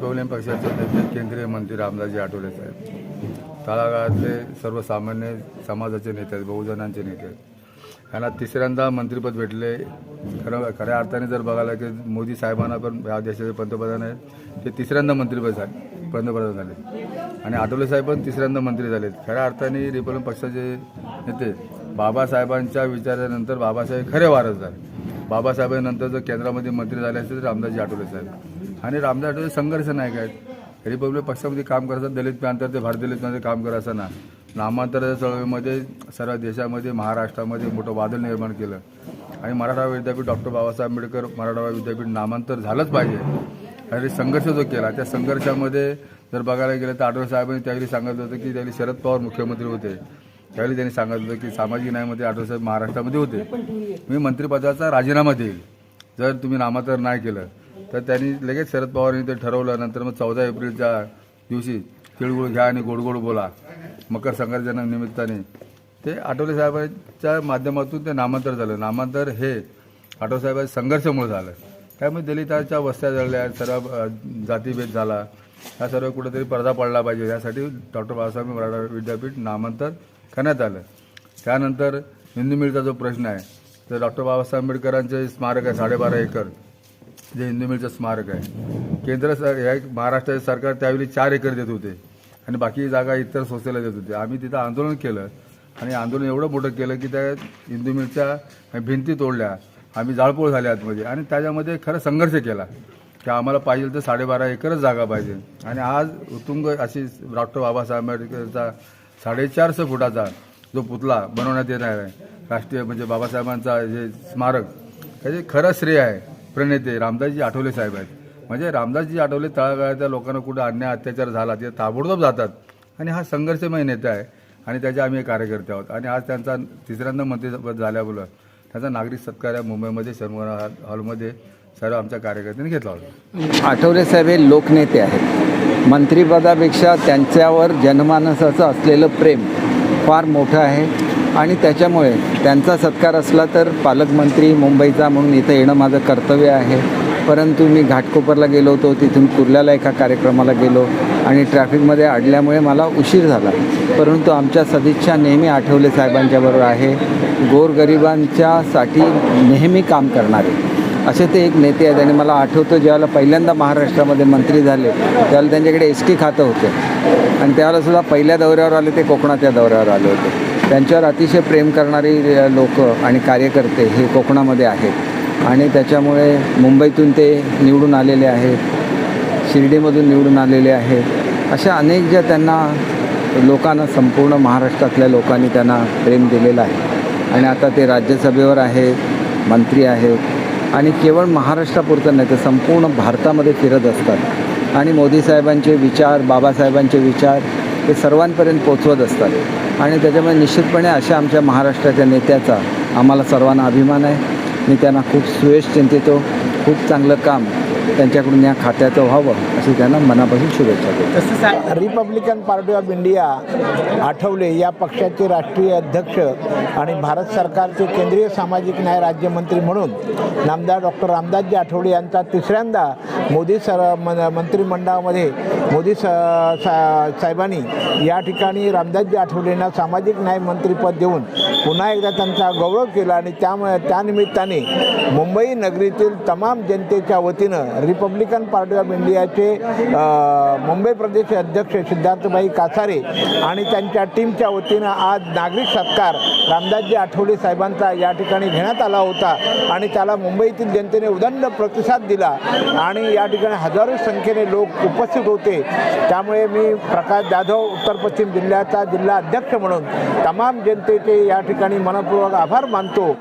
Republican पक्षाचे नेते केंद्रीय मंत्री रामदासजी आठवले साहेब. तळागाळातले सर्वसामान्य समाजाचे नेते आहेत बहुजनांचे नेते आहेत. यांना तिसऱ्यांदा मंत्रिपद भेटले. खरं खऱ्या अर्थाने जर बघायला की मोदी साहेबांना पण या देशाचे पंतप्रधान आहेत. ते तिसऱ्यांदा मंत्रिपद झाले पंतप्रधान झाले. आणि आठवले साहेब पण तिसऱ्यांदा मंत्री झालेत खऱ्या अर्थाने रिपब्लिकन पक्षाचे नेते बाबासाहेबांच्या विचारानंतर बाबासाहेब खरे वारसदार बाबासाहेबांनंतर जर केंद्रामध्ये मंत्री झाले असते तर रामदासजी आठवले साहेब. आणि रामदास आठवले संघर्ष नाही आहेत. रिपब्लिक पक्षामध्ये काम करायचं दलित प्रांतात ते भारत दलितमध्ये काम करायचं ना नामांतर चळवळीमध्ये सर्व देशामध्ये महाराष्ट्रामध्ये मोठं वादळ निर्माण केलं. आणि मराठा विद्यापीठ डॉक्टर बाबासाहेब आंबेडकर मराठा विद्यापीठ नामांतर झालंच पाहिजे. आणि संघर्ष जो केला त्या संघर्षामध्ये जर बघायला गेलं तर आठवले साहेबांनी त्यावेळी सांगितलं होतं की त्यावेळी शरद पवार मुख्यमंत्री होते. त्यावेळी त्यांनी सांगितलं होतं की सामाजिक न्यायमध्ये आठवसाहेब महाराष्ट्रामध्ये होते. मी मंत्रिपदाचा राजीनामा देईल. जर तुम्ही नामांतर नाही केलं तर त्यांनी लगेच शरद पवारांनी ते ठरवलं. नंतर मग चौदा एप्रिलच्या दिवशी तिळगुळ घ्या आणि गोड गोड बोला. मकर संक्रांतीच्या निमित्ताने. ते आठवले साहेबांच्या माध्यमातून ते नामांतर झालं. नामांतर हे आठवले साहेबांच्या संघर्षामुळे झालं. त्यामुळे दलितांच्या वस्त्या जळल्या सर्व जातीभेद झाला. ह्या सर्व कुठेतरी पडदा पडला पाहिजे. यासाठी डॉक्टर बाबासाहेब मराठा विद्यापीठ नामांतर करण्यात आलं. त्यानंतर हिंदू मिलचा जो प्रश्न आहे तर डॉक्टर बाबासाहेब आंबेडकरांचे स्मारक आहे साडेबारा एकर जे हिंदू मिलचं स्मारक आहे. केंद्र सर या महाराष्ट्राचे सरकार त्यावेळी चार एकर देत होते आणि बाकी जागा इतर संस्थेला देत होते. आम्ही तिथं आंदोलन केलं आणि आंदोलन एवढं मोठं केलं की त्या हिंदू मिलच्या भिंती तोडल्या. आम्ही जाळपोळ झाले आतमध्ये आणि त्याच्यामध्ये खरं संघर्ष केला की आम्हाला पाहिजे तर साडेबारा एकरच जागा पाहिजे. आणि आज उत्तुंग अशी डॉक्टर बाबासाहेब आंबेडकरचा साडेचारशे फुटाचा जो पुतळा बनवण्यात येणार आहे. राष्ट्रीय म्हणजे बाबासाहेबांचा जे स्मारक त्याचे खरं श्रेय आहे. प्रणेते रामदासजी आठवले साहेब आहेत. म्हणजे रामदासजी आठवले तळागाळातल्या लोकांना कुठं अन्याय अत्याचार झाला ते ताबडतोब जातात. आणि हा संघर्षमय नेता आहे. आणि त्याचे आम्ही कार्यकर्ते आहोत. आणि आज त्यांचा तिसऱ्यांदा मंत्री झाल्यामुळं त्याचा नागरिक सत्कार या मुंबईमध्ये शर्मा हॉलमध्ये सर्व आमच्या कार्यकर्त्यांनी घेतला होता. आठवले साहेब हे लोकनेते आहेत. मंत्रिपदापेक्षा त्यांच्यावर जनमानसाचं असलेलं प्रेम फार मोठं आहे. आणि त्याच्यामुळे त्यांचा सत्कार असला तर पालकमंत्री मुंबईचा म्हणून इथं येणं माझं कर्तव्य आहे. परंतु मी घाटकोपरला गेलो होतो तिथून कुर्ल्याला एका कार्यक्रमाला गेलो आणि ट्रॅफिकमध्ये अडल्यामुळे मला उशीर झाला. परंतु आमच्या सदिच्छा नेहमी आठवले साहेबांच्याबरोबर आहे. गोरगरिबांच्यासाठी नेहमी काम करणारे. असे ते एक नेते आहेत आणि मला आठवतं ज्यावेळेला पहिल्यांदा महाराष्ट्रामध्ये मंत्री झाले त्यावेळेला त्यांच्याकडे एस टी खातं होतं. आणि त्यावेळेला सुद्धा पहिल्या दौऱ्यावर आले ते कोकणाच्या दौऱ्यावर आले होते. त्यांच्यावर अतिशय प्रेम करणारी लोक आणि कार्यकर्ते हे कोकणामध्ये आहेत. आणि त्याच्यामुळे मुंबईतून ते निवडून आलेले आहेत शिर्डीमधून निवडून आलेले आहेत. अशा अनेक ज्या त्यांना लोकांना संपूर्ण महाराष्ट्रातल्या लोकांनी त्यांना प्रेम दिलेलं आहे. आणि आता ते राज्यसभेवर आहेत मंत्री आहेत. आणि केवळ महाराष्ट्रापुरतं नाही तर संपूर्ण भारतामध्ये फिरत असतात. आणि मोदी साहेबांचे विचार बाबासाहेबांचे विचार हे सर्वांपर्यंत पोचवत असतात. आणि त्याच्यामुळे निश्चितपणे अशा आमच्या महाराष्ट्राच्या नेत्याचा आम्हाला सर्वांना अभिमान आहे. मी त्यांना खूप सुयश चिंतितो. खूप चांगलं काम त्यांच्याकडून या खात्याचं व्हावं. अशी त्यांना मनापासून शुभेच्छा देतो. Republican party of India Athawale या पक्षाचे राष्ट्रीय अध्यक्ष आणि भारत सरकारचे केंद्रीय सामाजिक न्याय राज्यमंत्री म्हणून नामदार डॉक्टर रामदासजी आठवले यांचा तिसऱ्यांदा मोदी सर मन मंत्रिमंडळामध्ये मोदी स सा साहेबांनी या ठिकाणी रामदासजी आठवलेंना सामाजिक न्याय मंत्रीपद देऊन पुन्हा एकदा त्यांचा गौरव केला आणि त्यामुळे त्यानिमित्ताने मुंबई नगरीतील तमाम जनतेच्या वतीनं रिपब्लिकन पार्टी ऑफ इंडियाचे मुंबई प्रदेश अध्यक्ष सिद्धार्थबाई कासारे आणि त्यांच्या टीमच्या वतीनं आज नागरिक सत्कार रामदासजी आठवले साहेबांचा या ठिकाणी घेण्यात आला होता आणि त्याला मुंबईतील जनतेने उदंड प्रतिसाद दिला आणि या ठिकाणी हजारो संख्येने लोक उपस्थित होते. त्यामुळे मी प्रकाश जाधव उत्तर पश्चिम जिल्ह्याचा जिल्हा अध्यक्ष म्हणून तमाम जनतेचे या ठिकाणी मनपूर्वक आभार मानतो.